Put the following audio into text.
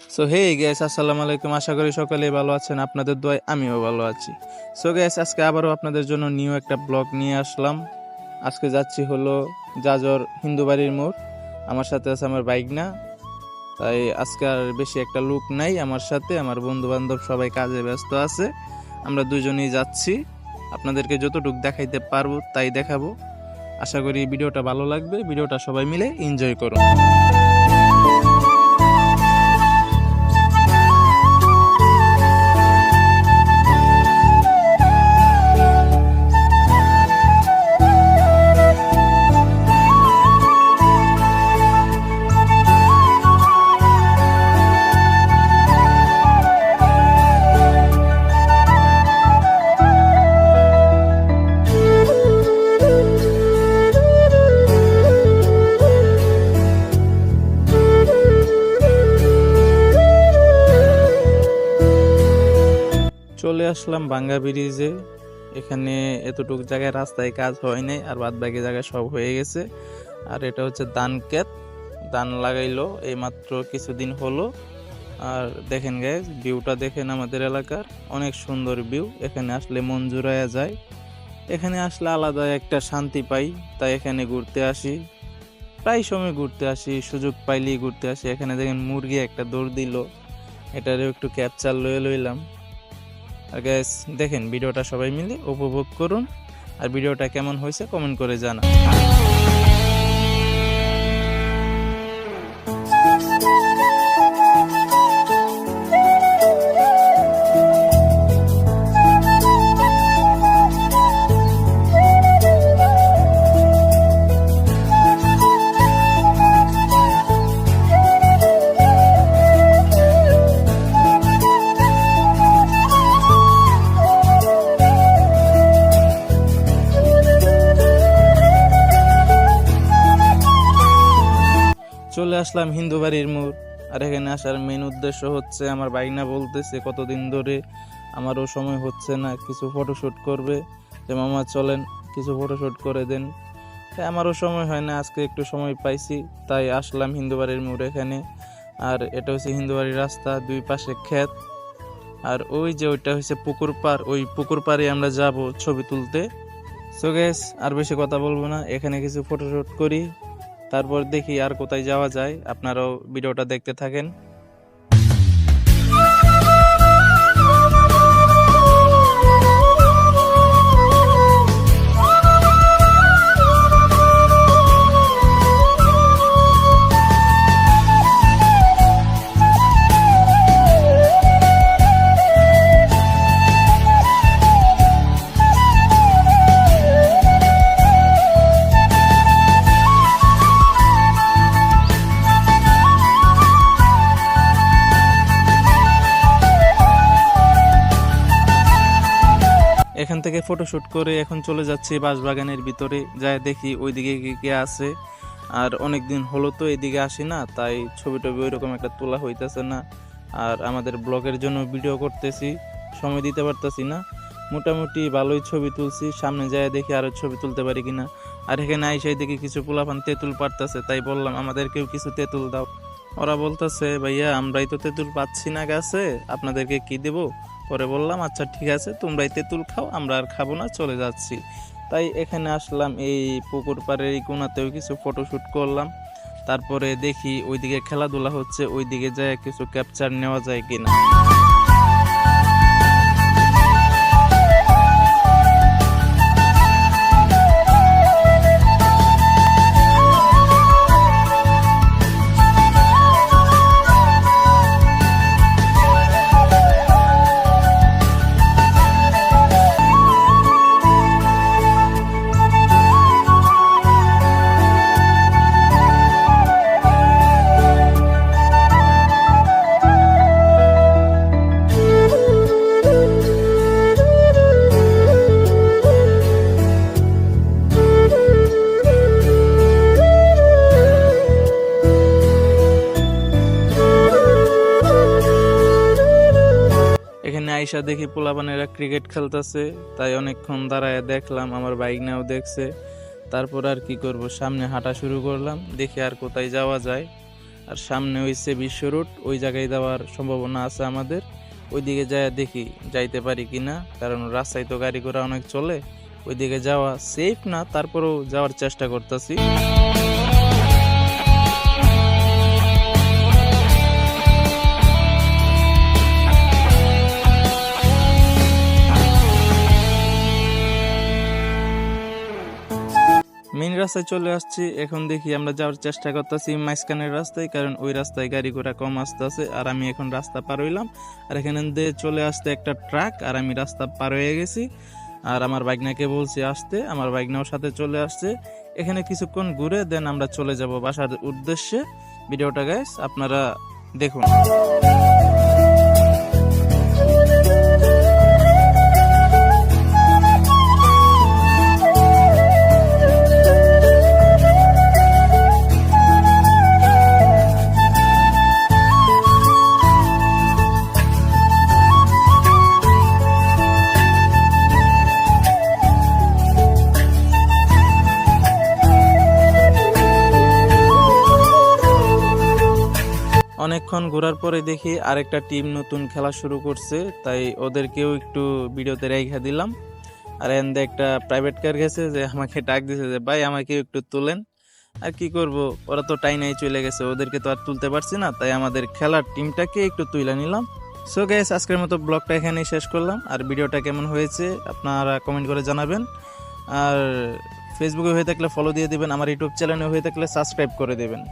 So hey gas আসসালামু আলাইকুম আশা করি সকলে ভালো আছেন আপনাদের দোয়ায় আমিও ভালো আছি সো গ্যাস আজকে আবারও আপনাদের জন্য নিউ একটা ব্লগ নিয়ে আসলাম আজকে যাচ্ছি হলো জাজর হিন্দু বাড়ির মোড় আমার সাথে আছে আমার বাইক না তাই আজকে আর বেশি একটা লুক নাই আমার সাথে আমার বন্ধু বান্ধব সবাই কাজে ব্যস্ত আছে আমরা দুজনেই যাচ্ছি আপনাদেরকে যতটুকু দেখাইতে পারব তাই দেখাবো আশা করি ভিডিওটা ভালো লাগবে ভিডিওটা সবাই মিলে এনজয় করুন চলে আসলাম বাঙ্গা ব্রিজে। এখানে এতটুকু জায়গায় রাস্তায় কাজ হয় নাই, আর বাদ বাকি জায়গায় সব হয়ে গেছে। আর এটা হচ্ছে ধান ধান লাগাইলো এই মাত্র কিছুদিন হলো। আর দেখেন গ্যাস ভিউটা দেখেন আমাদের এলাকার। অনেক সুন্দর ভিউ এখানে আসলে মন জুড়াইয়া যায়। এখানে আসলে আলাদা একটা শান্তি পাই। তাই এখানে ঘুরতে আসি। প্রায় সময় ঘুরতে আসি, সুযোগ পাইলেই ঘুরতে আসি। এখানে দেখেন মুরগি একটা দৌড় দিল। এটারও একটু ক্যাপচার লয়ে লইলাম। আর গ্যাস দেখেন, ভিডিওটা সবাই মিলে উপভোগ করুন। আর ভিডিওটা কেমন হয়েছে কমেন্ট করে জানা আসলাম হিন্দু বাড়ির মোড়। আর এখানে আসার মেন উদ্দেশ্য হচ্ছে আমার বাইনা বলতেছে, কতদিন ধরে আমারও সময় হচ্ছে না, কিছু ফটোশ্যুট করবে। যে, মামা, চলেন, কিছু ফটোশ্যুট করে দেন। তাই আমারও সময় হয় না, আজকে একটু সময় পাইছি, তাই আসলাম হিন্দু বাড়ির মোড় এখানে। আর এটা হচ্ছে হিন্দু বাড়ির রাস্তা, দুই পাশে ক্ষেত। আর ওই যে, ওইটা হচ্ছে পুকুর পাড় ওই পুকুর পাড়ে আমরা যাব ছবি তুলতে। সো গ্যাস আর বেশি কথা বলব না, এখানে কিছু ফটোশ্যুট করি। তারপর দেখি আর কোথায় যাওয়া যায়। আপনারাও ভিডিওটা দেখতে থাকেন। থেকে ফটোশুট করে এখন চলে যাচ্ছি বাঁশবাগানের ভিতরে। যাই দেখি ওইদিকে কি কি আছে। আর অনেক দিন হলো তো এদিকে আসি না, তাই ছবি টবি ওইরকম একটা তোলা হইতেছে না। আর আমাদের ব্লগের জন্য ভিডিও করতেছি, সময় দিতে পারতেছি না। মোটামুটি ভালোই ছবি তুলছি, সামনে যায় দেখি আরও ছবি তুলতে পারি কিনা। আর এখানে আইসাই দেখি কিছু পোলাপান তেঁতুল পারতেছে তাই বললাম আমাদেরকেও কিছু তেঁতুল দাও। ওরা বলতেছে, ভাইয়া, আমরাই তো তেঁতুল পাচ্ছি না গাছে, আপনাদেরকে কি দেবো? পরে বললাম আচ্ছা ঠিক আছে, তোমরাই তেঁতুল খাও, আমরা আর খাব না, চলে যাচ্ছি। তাই এখানে আসলাম, এই পুকুর পাড়ের এই কোনাতেও কিছু ফটোশ্যুট করলাম। তারপরে দেখি ওইদিকে খেলাধুলা হচ্ছে, ওইদিকে যায় কিছু ক্যাপচার নেওয়া যায় কিনা। আইসা দেখি পোলাপানেরা ক্রিকেট খেলতেছে, তাই অনেকক্ষণ দাঁড়ায় দেখলাম, আমার বাইক নাও দেখছে। তারপর আর কি করব, সামনে হাঁটা শুরু করলাম, দেখি আর কোথায় যাওয়া যায়। আর সামনে হইছে বিশ্ব রোড, ওই জায়গায় যাওয়ার সম্ভাবনা আছে আমাদের। ওইদিকে যায় দেখি যাইতে পারি কি না কারণ রাস্তায় তো গাড়ি ঘোড়া অনেক চলে। ওইদিকে যাওয়া সেফ না, তারপরেও যাওয়ার চেষ্টা করতেছি। রাস্তায় চলে আসছি। এখন দেখি আমরা যাওয়ার চেষ্টা করতেছি মাঝখানের রাস্তায়, কারণ ওই রাস্তায় গাড়ি ঘোড়া কম আসতেছে, আর আমি এখন রাস্তা পার হইলাম। আর এখানে দিয়ে চলে আসতে একটা ট্রাক, আর আমি রাস্তা পার হয়ে গেছি। আর আমার বাইকনাকে বলছি আসতে, আমার বাইকনাও সাথে চলে আসছে। এখানে কিছুক্ষণ ঘুরে দেন আমরা চলে যাব বাসার উদ্দেশ্যে। ভিডিওটা গাইস আপনারা দেখুন। অনেকক্ষণ ঘোরার পরে দেখি আরেকটা টিম নতুন খেলা শুরু করছে, তাই ওদেরকেও একটু ভিডিওতে রেখে দিলাম। আর এন্দে একটা প্রাইভেট কার গেছে যে আমাকে ডাক দিছে যে, ভাই আমাকে একটু তুলেন। আর কি করব? ওরা তো টাইনাই চলে গেছে, ওদেরকে তো আর তুলতে পারছি না, তাই আমাদের খেলার টিমটাকে একটু তুলে নিলাম। সো গ্যাস আজকের মতো ব্লগটা এখানেই শেষ করলাম। আর ভিডিওটা কেমন হয়েছে আপনারা কমেন্ট করে জানাবেন। আর ফেসবুকে হয়ে থাকলে ফলো দিয়ে দিবেন, আমার ইউটিউব চ্যানেলে হয়ে থাকলে সাবস্ক্রাইব করে দেবেন।